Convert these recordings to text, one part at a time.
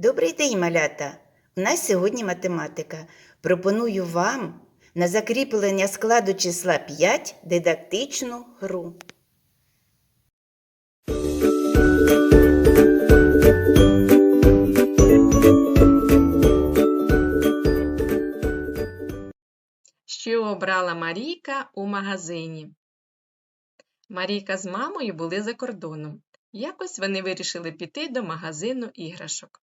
Добрий день, малята! У нас сьогодні математика. Пропоную вам на закріплення складу числа 5 дидактичну гру. Що обрала Марійка у магазині? Марійка з мамою були за кордоном. Якось вони вирішили піти до магазину іграшок.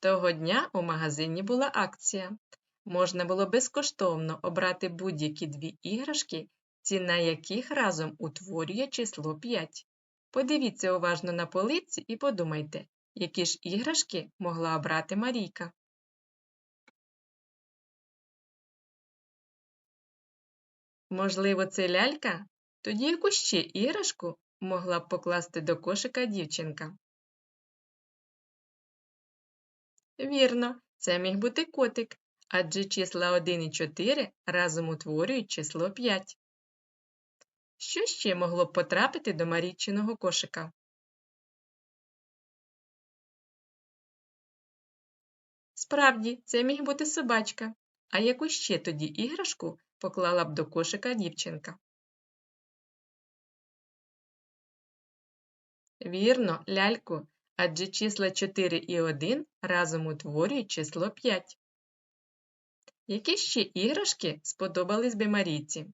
Того дня у магазині була акція. Можна було безкоштовно обрати будь-які дві іграшки, ціна яких разом утворює число 5. Подивіться уважно на полиці і подумайте, які ж іграшки могла обрати Марійка. Можливо, це лялька? Тоді яку ще іграшку могла б покласти до кошика дівчинка? Вірно, це міг бути котик, адже числа 1 і 4 разом утворюють число 5. Що ще могло б потрапити до Марійчиного кошика? Справді, це міг бути собачка. А яку ще тоді іграшку поклала б до кошика дівчинка? Вірно, ляльку, адже числа 4 і 1 разом утворюють число 5. Які ще іграшки сподобались би Марійці?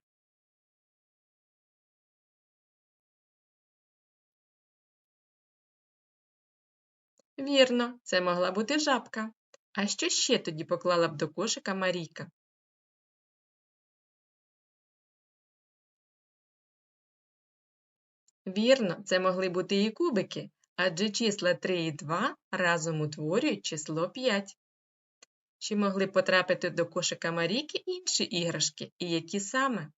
Вірно, це могла бути жабка. А що ще тоді поклала б до кошика Марійка? Вірно, це могли бути і кубики, адже числа 3 і 2 разом утворюють число 5. Чи могли потрапити до кошика Марійки інші іграшки, і які саме?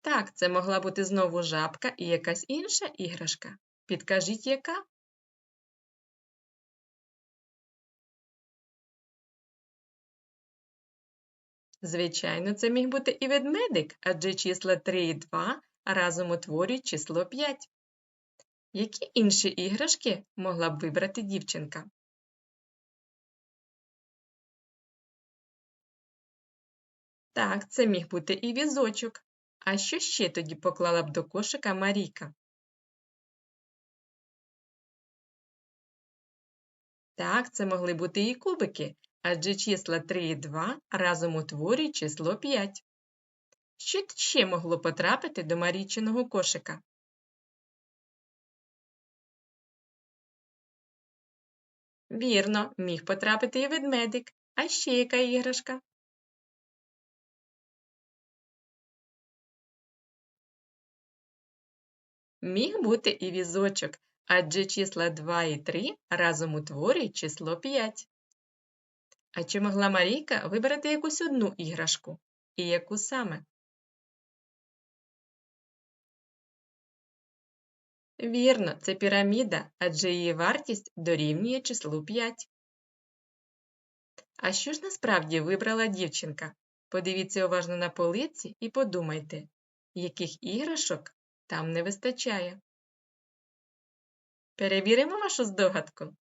Так, це могла бути знову жабка і якась інша іграшка. Підкажіть, яка? Звичайно, це міг бути і ведмедик, адже числа 3 і 2 разом утворюють число 5. Які інші іграшки могла б вибрати дівчинка? Так, це міг бути і візочок. А що ще тоді поклала б до кошика Марійка? Так, це могли бути і кубики, адже числа 3 і 2 разом утворюють число 5. Що ще могло потрапити до Марійчиного кошика? Вірно, міг потрапити і ведмедик. А ще яка іграшка? Міг бути і візочок, адже числа 2 і 3 разом утворюють число 5. А чи могла Марійка вибрати якусь одну іграшку? І яку саме? Вірно, це піраміда, адже її вартість дорівнює числу 5. А що ж насправді вибрала дівчинка? Подивіться уважно на полиці і подумайте, яких іграшок там не вистачає. Перевіримо вашу здогадку.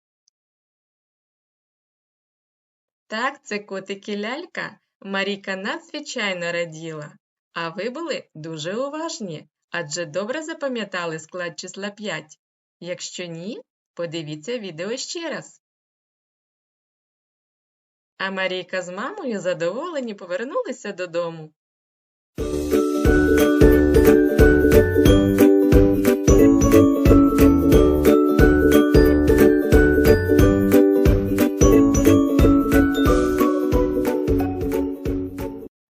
Так, це котик і лялька. Марійка надзвичайно раділа. А ви були дуже уважні, Адже добре запам'ятали склад числа 5? Якщо ні, подивіться відео ще раз. А Марійка з мамою задоволені повернулися додому.